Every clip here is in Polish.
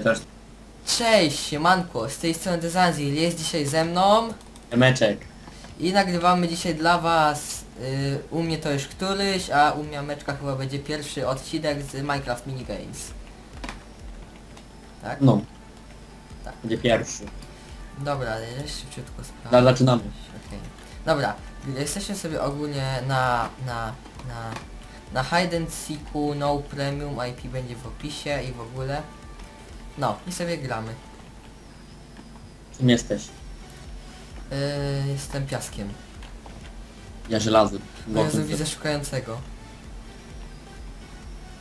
Też. Cześć, siemanko, z tej strony Dezanzil, jest dzisiaj ze mną Meczek. i nagrywamy dzisiaj dla was, y, u mnie to już któryś, a u Miameczka chyba będzie pierwszy odcinek z Minecraft Minigames. Tak? No. Tak. Będzie pierwszy. Dobra, jeszcze szybciutko Da, sprawdzę. zaczynamy. Okej. Dobra, jesteśmy sobie ogólnie na, na, na, na Hide and Seeku, no premium, IP będzie w opisie i w ogóle. No, i sobie gramy. Czym jesteś? Yy, jestem piaskiem. Ja żelazem. O Jezu, widzę szukającego.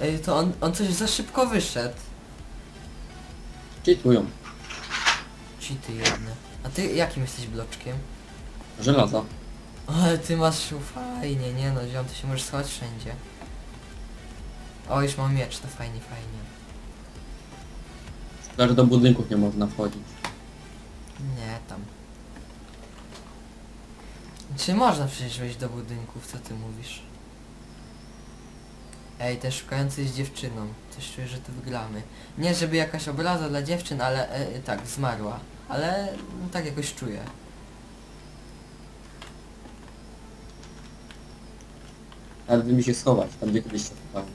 Ej, to on, on coś za szybko wyszedł. Cheatują. Cheaty jedne. A ty jakim jesteś bloczkiem? Żelaza. Ale ty masz fajnie, nie no, ziom, ty się możesz schować wszędzie. O, już mam miecz, to fajnie, fajnie. Że do budynków nie można wchodzić. Nie, tam. Czy można przecież wejść do budynków, co ty mówisz? Ej, ten szukający jest dziewczyną. Coś czuję, że tu wygramy. Nie, żeby jakaś obraza dla dziewczyn, ale e, tak, zmarła. Ale no, tak jakoś czuję. Nawet by mi się schować, tam gdzie kiedyś się schowałem.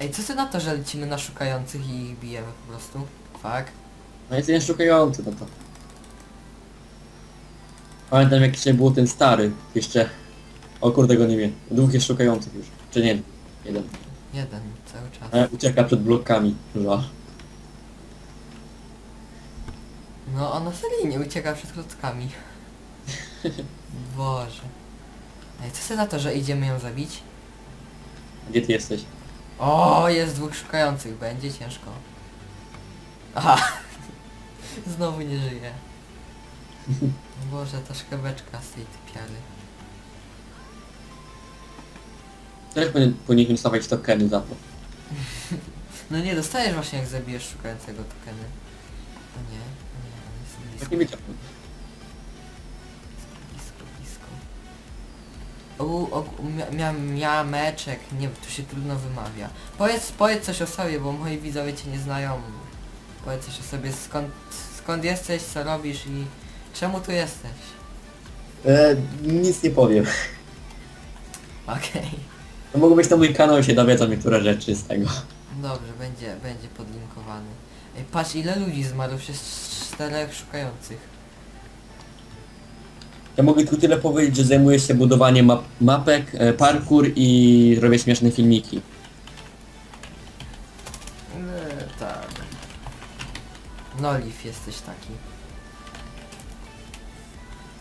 Ej, co ty na to, że lecimy na szukających i ich bijemy po prostu? Fuck. No jest jeden szukający, no to. Pamiętam jak jeszcze był ten stary, jeszcze... O kurde go nie wiem. Dwóch jest szukających już. Czy nie? Jeden. Jeden, cały czas. E, ucieka przed blokami. Żal. No, ona seryjnie ucieka przed klockami. Boże. Ej, co ty na to, że idziemy ją zabić? Gdzie ty jesteś? O, jest dwóch szukających, będzie ciężko. Aha! Znowu nie żyje. Boże, ta szkabeczka z tej typiary. Też powinien, powinniśmy stawiać tokeny za to. No nie, dostajesz właśnie jak zabijesz szukającego tokeny. O nie, o nie, on jest Tak blisko, nie wiedziałem. blisko, blisko. O, o, mia, mia, miameczek, nie, tu się trudno wymawia. Powiedz, powiedz coś o sobie, bo moi widzowie cię nie znają. Powiedz o sobie, skąd, skąd jesteś, co robisz i czemu tu jesteś. E, nic nie powiem. Okej. No mogą być na mój kanał i się dowiedzą niektóre rzeczy z tego. Dobrze, będzie, będzie podlinkowany. Ej, patrz ile ludzi zmarło przez czterech szukających. Ja mogę tylko tyle powiedzieć, że zajmuję się budowaniem map mapek, e, parkour i robię śmieszne filmiki. Noliv jesteś taki.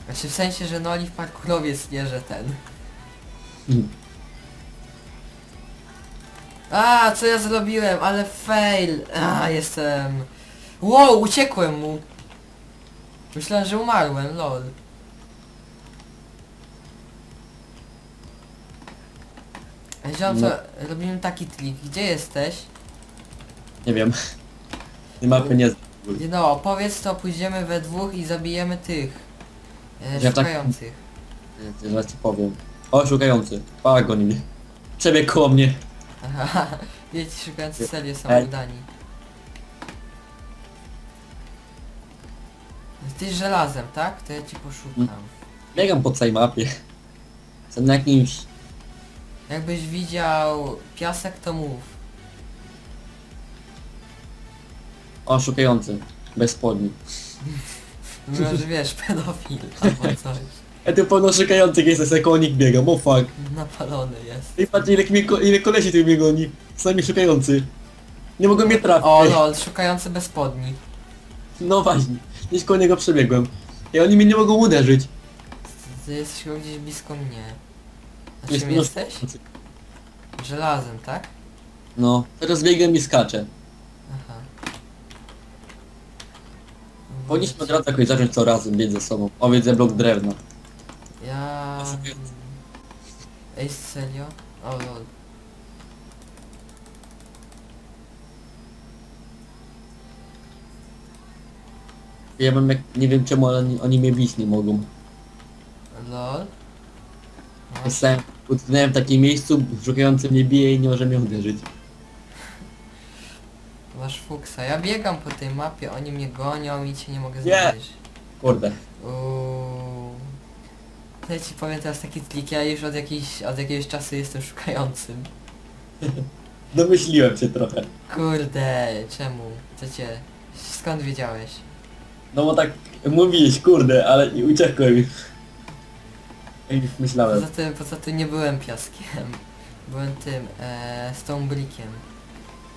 Znaczy w sensie, że Noliv parkurowiec, nie, że ten. Hmm. A, co ja zrobiłem? Ale fail! A, jestem... Wow, uciekłem mu! Myślałem, że umarłem, lol. Ziom, co, robimy taki trik. Gdzie jesteś? Nie wiem. Nie mapy nie znam. No, powiedz to, pójdziemy we dwóch i zabijemy tych. E, Ja tak- szukających. Nie, Zaraz ci powiem. O, szukający. Pa, goni mnie. Przebiegł koło mnie. Aha, wiecie, szukający serio są Ej. udani. Jesteś żelazem, tak? To ja ci poszukam. Biegam po całej mapie. Jestem na jakimś... Jakbyś widział piasek, to mów. O, szukający. Bez spodni. Może wiesz, pedofil albo coś. Ja tu pełno szukających jest, jak koło nich biegam, oh fuck. Napalony jest. I patrz ile, mnie, ko- ile kolesi tu mnie goni. Sami szukający. Nie mogą mnie trafić. O lol, szukający bez spodni. No właśnie. Gdzieś koło niego przebiegłem. I oni mnie nie mogą uderzyć. Ty jesteś chyba gdzieś blisko mnie. A Jest czym jesteś? Żelazem, tak? No. Teraz biegam i skaczę. Aha. Powinniśmy od razu jakoś zacząć co razem ze sobą. O, blok drewna. Ja... Ej, serio? O lol. Ja mam jak... Nie wiem czemu, oni, oni mnie bić nie mogą. Lol? Jestem... Utknąłem w takim miejscu, szukający mnie bije i nie może mnie uderzyć. Masz fuksa. Ja biegam po tej mapie, oni mnie gonią i cię nie mogę Nie. znaleźć. Kurde. Uuu. Ja ci powiem teraz taki trik, ja już od, jakiejś, od jakiegoś czasu jestem szukającym. Domyśliłem się trochę. Kurde, czemu? Co cię... Skąd wiedziałeś? No bo tak mówiłeś, kurde, ale nie uciekłem. Jak już myślałem. Poza tym, poza tym nie byłem piaskiem. Byłem tym, e, Stonebrickiem.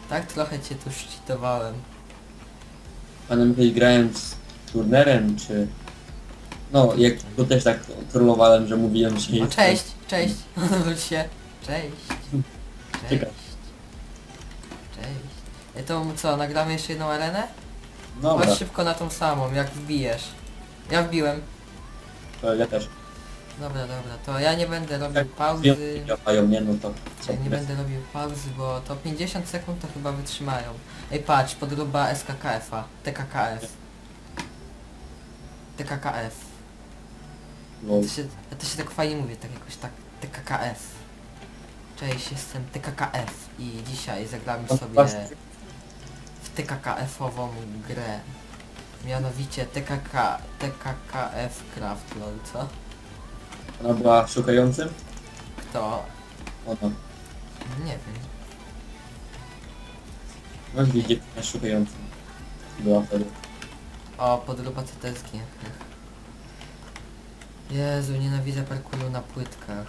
Tak trochę cię tu szczytowałem. Panem grałem z turnerem, czy... No, jak go też tak trollowałem, że mówiłem, że O, jest... cześć, cześć, odwróć się. Cześć. Cześć. Cześć. E, to co, nagramy jeszcze jedną arenę? Dobra, Chodź szybko na tą samą, jak wbijesz. Ja wbiłem. to ja też. Dobra, dobra, to ja nie będę robił Jak pauzy. No to... Ja nie będę robił pauzy, bo to 50 sekund to chyba wytrzymają. Ej patrz, podróba SKKF-a. TKKF. TKKF. Lol. To się, to się tak fajnie mówi, tak jakoś tak TKKF. Cześć, jestem TKKF i dzisiaj zagramy No, sobie w TKKF-ową grę. Mianowicie TKK, TKKF Craft, lol, co? Ona była szukającym? Kto? Ona. Nie wiem. Weź widzieć, na szukającym. Była wtedy. O, podróba CTSG. Jezu, nienawidzę parkouru na płytkach.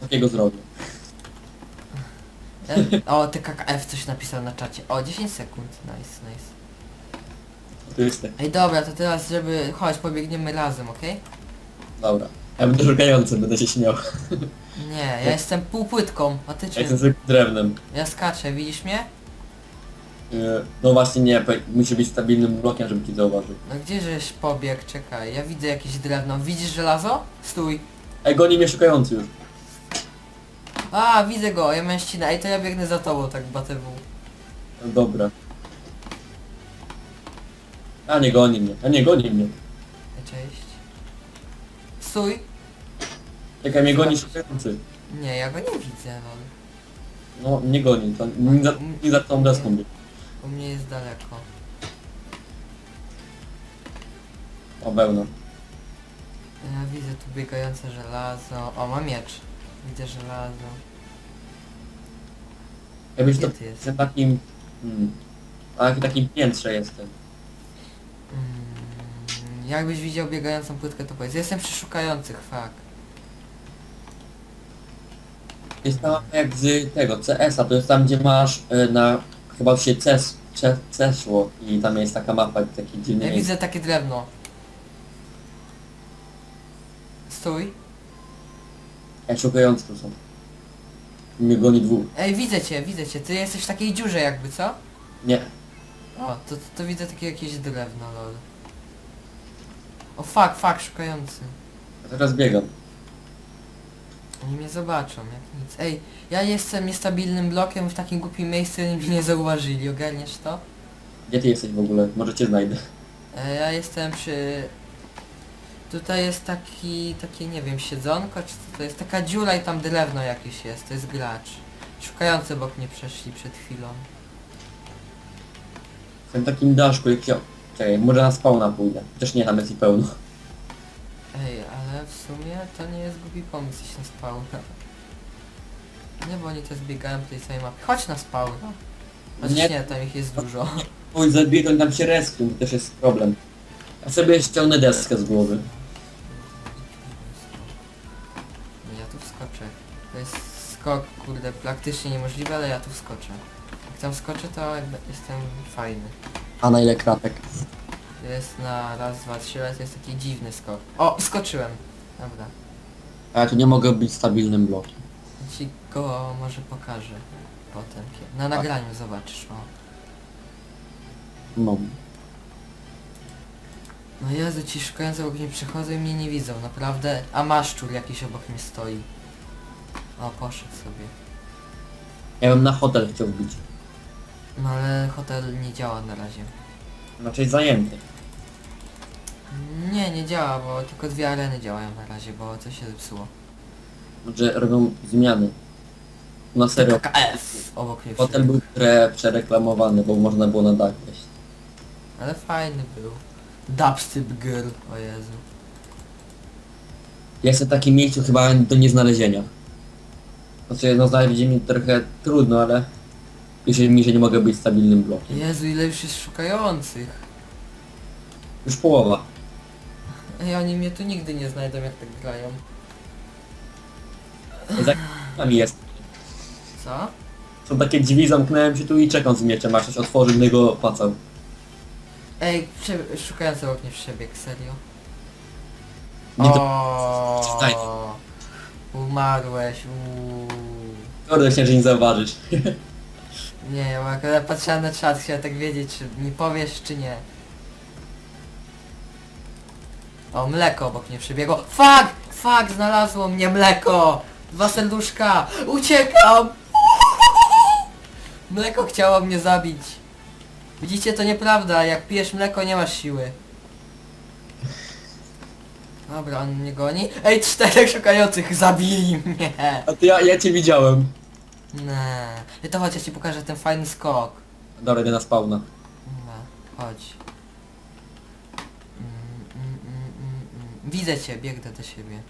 Takiego zrobię. E, o, TKKF coś napisał na czacie. O, 10 sekund. Nice, nice. To jest tak. Ej, dobra, to teraz, żeby... Chodź, pobiegniemy razem, okej? Dobra. Ja będę szukającym, będę się śmiał. Nie, ja jestem półpłytką, a ty Ja jestem zwykłym drewnem. Ja skaczę, widzisz mnie? Yy, No właśnie nie, po- musi być stabilnym blokiem, żeby ci zauważył. No gdzie żeś pobiegł? Czekaj, ja widzę jakieś drewno. Widzisz żelazo? Stój. Ej, goni mnie szukający już. A, widzę go, ja mężczyzna. Ej, to ja biegnę za tobą, tak batewu. No Dobra. A nie goni mnie, a nie goni mnie. Cześć. Stój. Czekaj, mnie goni szukający. Nie, ja go nie widzę, lol. No, nie goni, to nie za, nie za tą deską biegł. U mnie jest daleko. O, wełna. Ja widzę tu biegające żelazo. O, mam miecz. Widzę żelazo. Jakbyś Gdzie to ty jesteś? takim... Hmm, a na takim piętrze jestem. Mm, jakbyś widział biegającą płytkę, to powiedz. Jestem przy szukających, fuck. Jest tam jak z tego, CS-a, to jest tam gdzie masz e, na... Chyba się CES, cze- CESło i tam jest taka mapa, taki dziwny Ja miejsce. widzę takie drewno. Stój. Jak szukający tu są. Mnie goni dwóch. Ej, widzę cię, widzę cię. Ty jesteś w takiej dziurze jakby, co? Nie. O, to, to, to widzę takie jakieś drewno, lol. O fuck, fuck, szukający. Ja teraz biegam. Oni mnie zobaczą, jak nic. Ej, ja jestem niestabilnym blokiem w takim głupim miejscu, oni mnie nie zauważyli, ogarniesz to? Gdzie ty jesteś w ogóle? Może cię znajdę. E, ja jestem przy... Tutaj jest taki, takie nie wiem, siedzonko, czy co to jest? Taka dziura i tam drewno jakieś jest, to jest gracz. Szukający obok mnie przeszli przed chwilą. Jestem w takim daszku, jak się... Czekaj, może na spawna pójdę. Też nie, tam jest i pełno. Ej, ale w sumie to nie jest głupi pomysł iść na spawna. Nie, bo oni też biegają po tej samej mapie. Chodź na spawna. Chociaż Nie. nie, tam ich jest dużo. Oj, zabij, to tam się respią, to też jest problem. Ja sobie ściągnę deskę z głowy. Ja tu wskoczę. To jest skok, kurde, praktycznie niemożliwe, ale ja tu wskoczę. Jak tam skoczę, to jakby jestem fajny. A na ile kratek? Jest na raz, dwa, trzy, ale to jest taki dziwny skok. O, skoczyłem! Dobra. A ja tu nie mogę być stabilnym blokiem. Ci go może pokażę potem. Na nagraniu zobaczysz, o. No. No Jezu, ci szukający obok mnie przychodzą i mnie nie widzą, naprawdę. A maszczur jakiś obok mnie stoi. O, poszedł sobie. Ja bym na hotel chciał wbić. No ale hotel nie działa na razie. Znaczy zajęty. Nie, nie działa, bo tylko dwie areny działają na razie, bo coś się zepsuło. Znaczy robią zmiany. Na serio. KKF obok mnie wszedł. był pre, przereklamowany, bo można było na dach wejść. Ale fajny był. Dubstep Girl, o Jezu. Jest w takim miejscu chyba do nieznalezienia. Znaczy jedno znaleźć mi trochę trudno, ale pisze mi, że nie mogę być stabilnym blokiem. Jezu, ile już jest szukających. Już połowa. Ej, oni mnie tu nigdy nie znajdą jak tak grają. Za nami jest. Co? Są takie drzwi, zamknąłem się tu i czekam z mieczem, aż ktoś otworzy mnie go pacał. Ej, prze- szukający obok mnie przebieg, serio. Nie to... O. Umarłeś, uuu. Kurde, się, że nie zauważysz. Nie, bo akurat patrzyłem na czat, chciałem tak wiedzieć, czy mi powiesz, czy nie. O, mleko obok mnie przebiegło. Fuck! Fuck! Znalazło mnie mleko! Dwa serduszka! Uciekam! Mleko chciało mnie zabić. Widzicie, to nieprawda. Jak pijesz mleko, nie masz siły. Dobra, on mnie goni. Ej, czterech szukających, zabili mnie! A ty, ja, ja cię widziałem. Nie. To chodź, ja ci pokażę ten fajny skok. Dobra, idę na spawna. Chodź. Mm, mm, mm, mm, mm. Widzę cię, biegnę do siebie.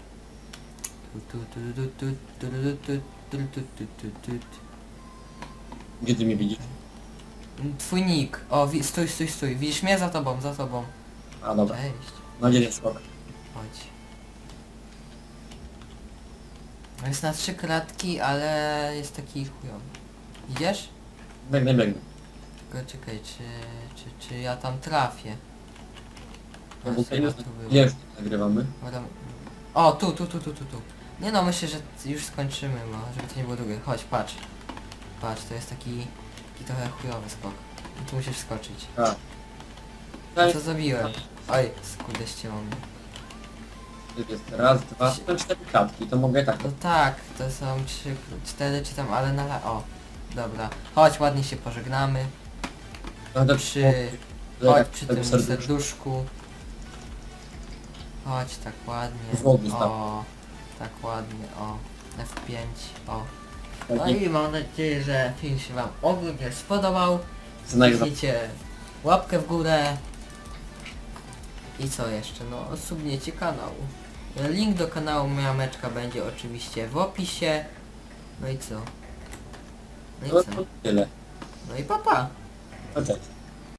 Tu, tu, tu, tu, tu, tu, tu, tu, tu, tu, tu, tu, tu. Gdzie ty mnie widzisz? Mm, Twój nick. O, wi- stój, stój, stój. Widzisz mnie? Za tobą, za tobą. A dobra. Cześć. No gdzie jest skok? Chodź. No Jest na trzy kratki, ale jest taki chujowy. Idziesz? Biegnę, biegnę. Tylko czekaj, czy, czy, czy ja tam trafię? No bo tutaj tu było? już nagrywamy? Dobra. O, tu, tu, tu, tu, tu, tu. Nie no, myślę, że już skończymy, bo żeby to nie było długie. Chodź, patrz. Patrz, to jest taki, taki trochę chujowy skok. I tu musisz skoczyć. A. A co zrobiłem? Oj, skurde ścięło mnie. To jest raz, dwa, to cztery klatki, to mogę tak. No tak, to są trzy, cztery czy tam, ale na... la- O, dobra. Chodź, ładnie się pożegnamy. Trochę Przy... tak, Chodź przy tym serduszku. Chodź tak ładnie. Staw. O, tak ładnie, o. F5, o. No Taki i mam nadzieję, że film się wam ogólnie spodobał. znak za... Kliknijcie łapkę w górę. I co jeszcze? No, subniecie kanał. Link do kanału moja meczka będzie oczywiście w opisie. No i co? No i No co? to tyle. No i papa. No cześć.